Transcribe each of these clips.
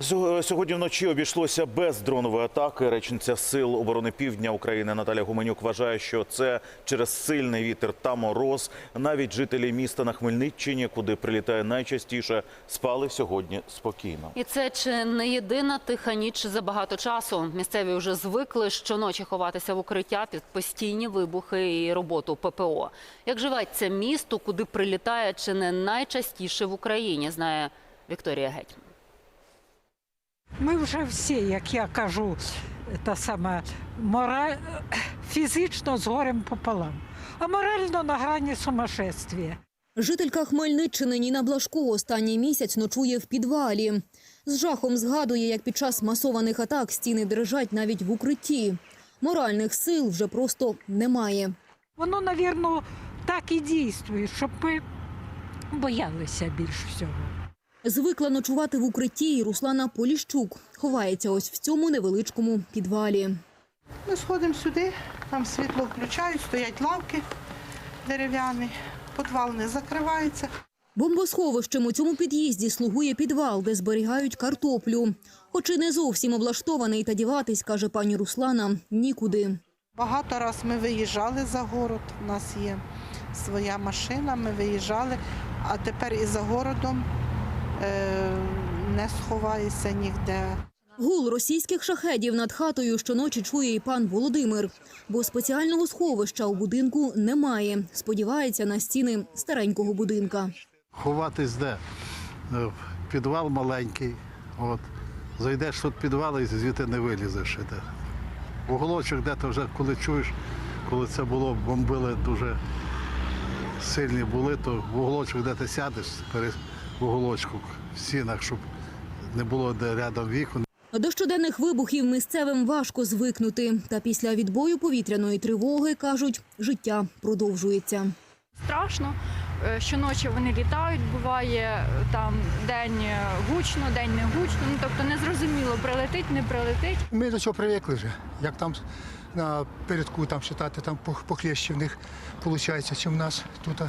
Сьо- Сьогодні вночі обійшлося без дронової атаки. Речниця сил оборони Півдня України Наталя Гуменюк вважає, що це через сильний вітер та мороз. Навіть жителі міста на Хмельниччині, куди прилітає найчастіше, спали сьогодні спокійно. І це чи не єдина тиха ніч за багато часу. Місцеві вже звикли щоночі ховатися в укриття під постійні вибухи і роботу ППО. Як живеться місто, куди прилітає чи не найчастіше в Україні, знає Вікторія Гетьман. Ми вже всі, як я кажу, та сама мора... фізично з горем пополам, а морально на грані сумасшествия. Жителька Хмельниччини Ніна Блашко останній місяць ночує в підвалі. З жахом згадує, як під час масованих атак стіни дрижать навіть в укритті. Моральних сил вже просто немає. Воно, навірно, так і дійствує, щоб ми боялися більш всього. Звикла ночувати в укритті і Руслана Поліщук. Ховається ось в цьому невеличкому підвалі. Ми сходимо сюди, там світло включають, стоять лавки дерев'яні, підвал не закривається. Бомбосховищем у цьому під'їзді слугує підвал, де зберігають картоплю. Хоч і не зовсім облаштований та діватись, каже пані Руслана, нікуди. Багато раз ми виїжджали за город, у нас є своя машина, ми виїжджали, а тепер і за городом не сховаєшся ніде. Гул російських шахедів над хатою щоночі чує і пан Володимир, бо спеціального сховища у будинку немає. Сподівається на стіни старенького будинка. Ховатись де? Е, Підвал маленький. От. Зайдеш тут підвал і звідти не вилізеш. Іде. Уголочок де-то вже коли чуєш, коли це було, бомбили дуже сильні були, то в уголочок, де ти сядеш, в уголочку в стінах, щоб не було де рядом вікон. До щоденних вибухів місцевим важко звикнути. Та після відбою повітряної тривоги, кажуть, життя продовжується. страшно. Е, Щоночі вони літають, буває е, там день е, гучно, день не гучно. Ну тобто незрозуміло, прилетить, не прилетить. Ми до цього привикли вже. Як там на передку там читати, там пох- похлеще в них виходить, чим в нас тут.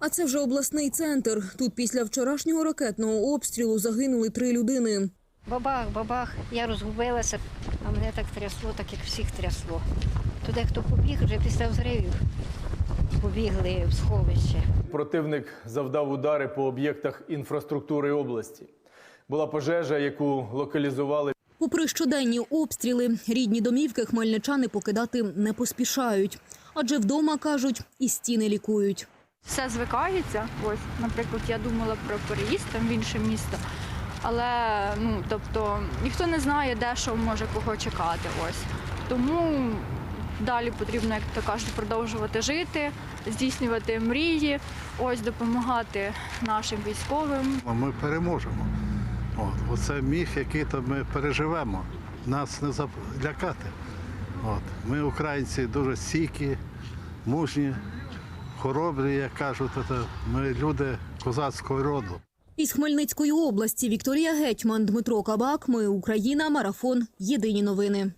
А це вже обласний центр. Тут після вчорашнього ракетного обстрілу загинули три людини. Бабах, бабах, я розгубилася, а мене так трясло, так як всіх трясло. Туди, хто побіг, вже після взривів побігли в сховище. Противник завдав удари по об'єктах інфраструктури області. Була пожежа, яку локалізували Попри щоденні обстріли, рідні домівки хмельничани покидати не поспішають. Адже вдома, кажуть, і стіни лікують. Все звикається. Ось, наприклад, я думала про переїзд там в інше місто. Але ну тобто ніхто не знає, де що може кого чекати. Ось тому далі потрібно, як то кажуть, продовжувати жити, здійснювати мрії, ось допомагати нашим військовим. Ми переможемо. От. Оце міф, який то ми переживемо. Нас не залякати. От. Ми, українці, дуже стійкі, мужні, хоробрі, як кажуть. Ми люди козацького роду. Із Хмельницької області Вікторія Гетьман, Дмитро Кабак. Ми Україна. Марафон. Єдині новини.